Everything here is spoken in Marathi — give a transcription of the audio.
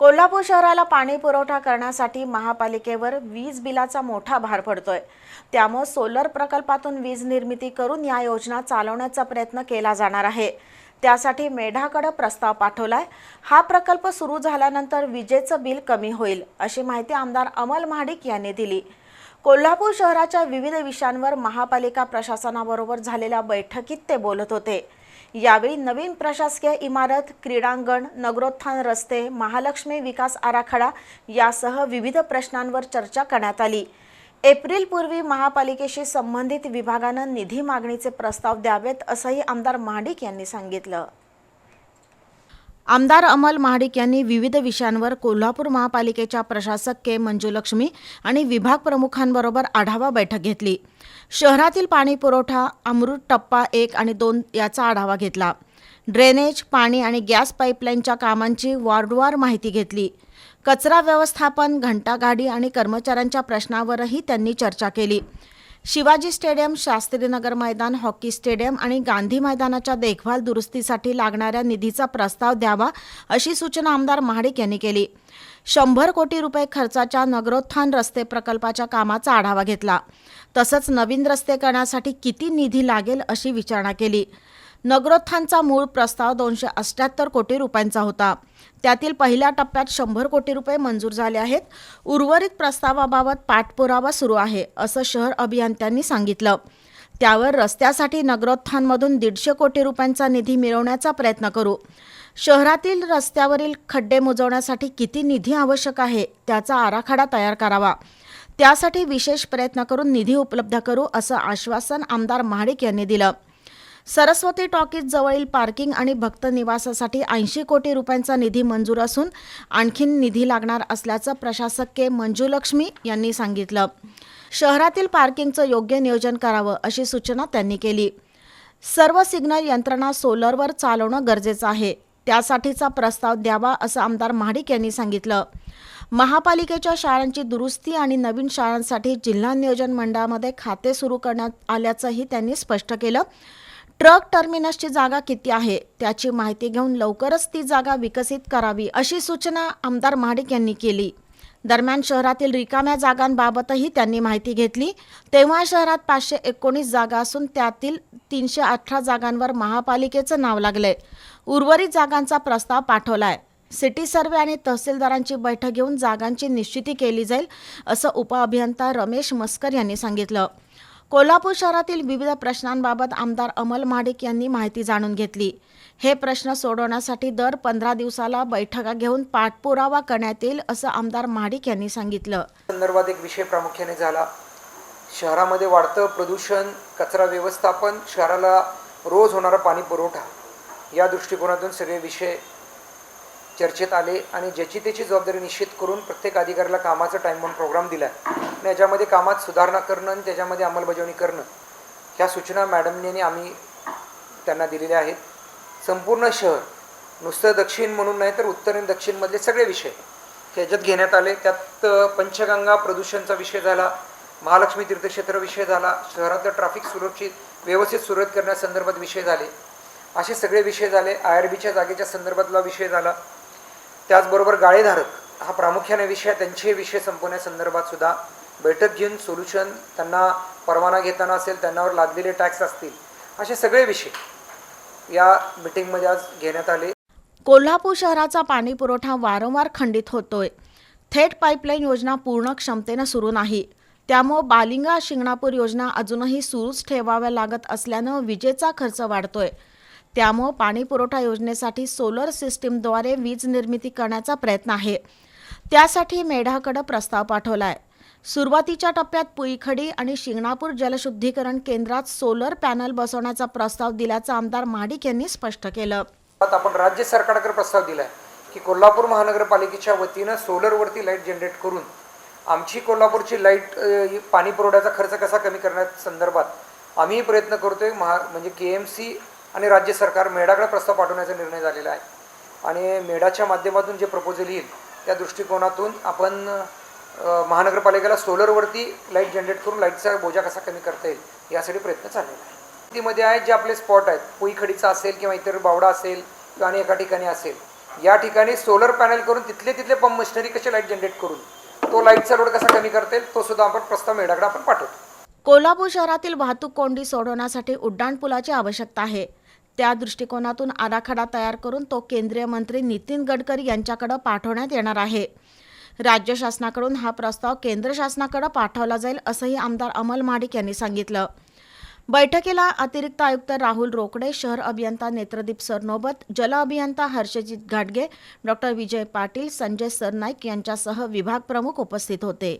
कोल्हापूर शहराला पाणी पुरवठा करण्यासाठी महापालिकेवर वीज बिलाचा मोठा भार पडतोय. त्यामुळे सोलर प्रकल्पातून वीज निर्मिती करून या योजना चालवण्याचा प्रयत्न केला जाणार आहे. त्यासाठी मेढाकडे प्रस्ताव पाठवलाय. हा प्रकल्प सुरू झाल्यानंतर विजेचं बिल कमी होईल अशी माहिती आमदार अमल महाडिक यांनी दिली. कोल्हापूर शहराच्या विविध विषयांवर महापालिका प्रशासनाबरोबर झालेल्या बैठकीत ते बोलत होते. यावेळी नवीन प्रशासकीय इमारत क्रीडांगण नगरोत्थान रस्ते महालक्ष्मी विकास आराखडा यासह विविध प्रश्नांवर चर्चा करण्यात आली. एप्रिलपूर्वी महापालिकेशी संबंधित विभागानं निधी मागणीचे प्रस्ताव द्यावेत असंही आमदार महाडिक यांनी सांगितलं. आमदार अमल महाडिक यांनी विविध विषयांवर कोल्हापूर महापालिकेच्या प्रशासक के मंजुलक्ष्मी आणि विभाग प्रमुखांबरोबर आढावा बैठक घेतली. शहरातील पाणी पुरवठा अमृत टप्पा एक आणि दोन याचा आढावा घेतला. ड्रेनेज पाणी आणि गॅस पाईपलाईनच्या कामांची वॉर्डवार माहिती घेतली. कचरा व्यवस्थापन घंटागाडी आणि कर्मचाऱ्यांच्या प्रश्नावरही त्यांनी चर्चा केली. शिवाजी स्टेडियम शास्त्रीनगर मैदान हॉकी स्टेडियम आणि गांधी मैदानाच्या देखभाल दुरुस्तीसाठी लागणाऱ्या निधीचा प्रस्ताव द्यावा अशी सूचना आमदार महाडिक यांनी केली. शंभर कोटी रुपये खर्चाच्या नगरोत्थान रस्ते प्रकल्पाच्या कामाचा आढावा घेतला. तसंच नवीन रस्ते करण्यासाठी किती निधी लागेल अशी विचारणा केली. नगरोत्थानचा मूळ प्रस्ताव दोनशे अठ्याहत्तर कोटी रुपयांचा होता. त्यातील पहिल्या टप्प्यात शंभर कोटी रुपये मंजूर झाले आहेत. उर्वरित प्रस्तावाबाबत पाठपुरावा सुरू आहे असं शहर अभियंत्यांनी सांगितलं. त्यावर रस्त्यासाठी नगरोत्थानमधून दीडशे कोटी रुपयांचा निधी मिळवण्याचा प्रयत्न करू. शहरातील रस्त्यावरील खड्डे मोजवण्यासाठी किती निधी आवश्यक आहे त्याचा आराखडा तयार करावा. त्यासाठी विशेष प्रयत्न करून निधी उपलब्ध करू असं आश्वासन आमदार महाडिक यांनी दिलं. सरस्वती टॉकीज जवळील पार्किंग आणि भक्त निवासासाठी ऐंशी कोटी रुपयांचा निधी मंजूर असून आणखीन निधी लागणार असल्याचं प्रशासक के मंजुलक्ष्मी यांनी सांगितलं. शहरातील पार्किंगचं योग्य नियोजन करावं अशी सूचना त्यांनी केली. सर्व सिग्नल यंत्रणा सोलरवर चालवणं गरजेचं आहे. त्यासाठीचा प्रस्ताव द्यावा असं आमदार महाडिक यांनी सांगितलं. महापालिकेच्या शाळांची दुरुस्ती आणि नवीन शाळांसाठी जिल्हा नियोजन मंडळामध्ये खाते सुरू करण्यात आल्याचंही त्यांनी स्पष्ट केलं. ट्रक टर्मिनसची जागा किती आहे? त्याची माहिती घेऊन लवकरच ती जागा विकसित करावी अशी सूचना आमदार महाडिक यांनी केली. दरम्यान शहरातील रिकाम्या जागांबाबतही त्यांनी माहिती घेतली. तेव्हा शहरात पाचशे एकोणीस जागा असून त्यातील तीनशे अठरा जागांवर महापालिकेचं नाव लागलंय. उर्वरित जागांचा प्रस्ताव पाठवलाय. सिटी सर्वे आणि तहसीलदारांची बैठक घेऊन जागांची निश्चिती केली जाईल असं उपअभियंता रमेश मस्कर यांनी सांगितलं. कोल्हापूर शहरातील विविध प्रश्नांबाबत आमदार अमल महाडिक यांनी माहिती जाणून घेतली. हे प्रश्न सोडवण्यासाठी दर पंधरा दिवसाला बैठका घेऊन पाठपुरावा करण्यात येईल असं आमदार महाडिक यांनी सांगितलं. संदर्भात एक विषय प्रामुख्याने झाला. शहरामध्ये वाढतं प्रदूषण कचरा व्यवस्थापन शहराला रोज होणारा पाणी पुरवठा या दृष्टिकोनातून सगळे विषय चर्चेत आले आणि ज्याची त्याची जबाबदारी निश्चित करून प्रत्येक अधिकाऱ्याला कामाचा टाईम प्रोग्राम दिला आहे याच्यामध्ये कामात सुधारणा करणं आणि त्याच्यामध्ये अंमलबजावणी करणं ह्या सूचना मॅडमने आम्ही त्यांना दिलेल्या आहेत. संपूर्ण शहर नुसतं दक्षिण म्हणून नाही तर उत्तर आणि दक्षिणमधले सगळे विषय ह्याच्यात घेण्यात आले. त्यात पंचगंगा प्रदूषणचा विषय झाला महालक्ष्मी तीर्थक्षेत्र विषय झाला शहरातलं ट्रॅफिक सुरक्षित व्यवस्थित सुरळीत करण्यासंदर्भात विषय झाले. असे सगळे विषय झाले. आय आर बीच्या जागेच्या संदर्भातला विषय झाला. त्याचबरोबर गाळेधारक हा प्रामुख्याने विषय त्यांचे विषय संपवण्यासंदर्भात सुद्धा बैठक घेऊन सोल्युशन त्यांना परवाना घेताना असेल त्यांनावर लादलेले टॅक्स असतील असे सगळे विषय या मिटिंगमध्ये आज घेण्यात आले. कोल्हापूर शहराचा पाणी पुरवठा वारंवार खंडित होतोय. थेट पाईपलाईन योजना पूर्ण क्षमतेनं सुरू नाही. त्यामुळं बालिंगा शिंगणापूर योजना अजूनही सुरूच ठेवाव्या लागत असल्यानं विजेचा खर्च वाढतोय. त्यामुळं पाणी पुरवठा योजनेसाठी सोलर सिस्टीमद्वारे वीज निर्मिती करण्याचा प्रयत्न आहे. त्यासाठी मेढाकडं प्रस्ताव पाठवला आहे सुरुवातीच्या टप्प्यात पुईखडी आणि शिंगणापूर जलशुद्धीकरण केंद्रात सोलर पॅनल बसवण्याचा प्रस्ताव दिल्याचं आमदार महाडिक यांनी स्पष्ट केलं. आपण राज्य सरकारकडे प्रस्ताव दिला आहे की कोल्हापूर महानगरपालिकेच्या वतीनं सोलरवरती लाइट जनरेट करून आमची कोल्हापूरची लाइट पाणी पुरवठ्याचा खर्च कसा कमी करण्या संदर्भात आम्ही प्रयत्न करतोय. महा म्हणजे के एम सी आणि राज्य सरकार मेडाकडे प्रस्ताव पाठवण्याचा निर्णय झालेला आहे. आणि मेडाच्या माध्यमातून जे प्रपोजल येईल त्या दृष्टिकोनातून आपण महानगरपालिकेला सोलरवरती लाइट जनरेट करून लाईटचा बोजा कसा कमी करता येईल यासाठी प्रयत्न चाललेला आहे. मध्ये आहेत जे आपले स्पॉट आहेत पुईखडीचा असेल किंवा इतर बावडा असेल किंवा आणि एका ठिकाणी असेल या ठिकाणी सोलर पॅनल करून तिथले तिथले पंप मशिनरी कसे लाइट जनरेट करून तो लाईटचा लोड कसा कमी करता येईल तो सुद्धा आपण प्रस्ताव मेढाकडे आपण पाठवतो. कोल्हापूर शहरातील वाहतूक कोंडी सोडवण्यासाठी उड्डाणपुलाची आवश्यकता आहे. त्या दृष्टिकोनातून आराखडा तयार करून तो केंद्रीय मंत्री नितीन गडकरी यांच्याकडे पाठवण्यात येणार आहे. राज्य शासनाकडून हा प्रस्ताव केंद्र शासनाकडे पाठवला जाईल असंही आमदार अमल माडिक यांनी सांगितलं. बैठकीला अतिरिक्त आयुक्त राहुल रोकडे शहर अभियंता नेत्रदीप सरनोबत जल अभियंता हर्षजित घाटगे डॉक्टर विजय पाटील संजय सरनाईक यांच्यासह विभाग प्रमुख उपस्थित होते.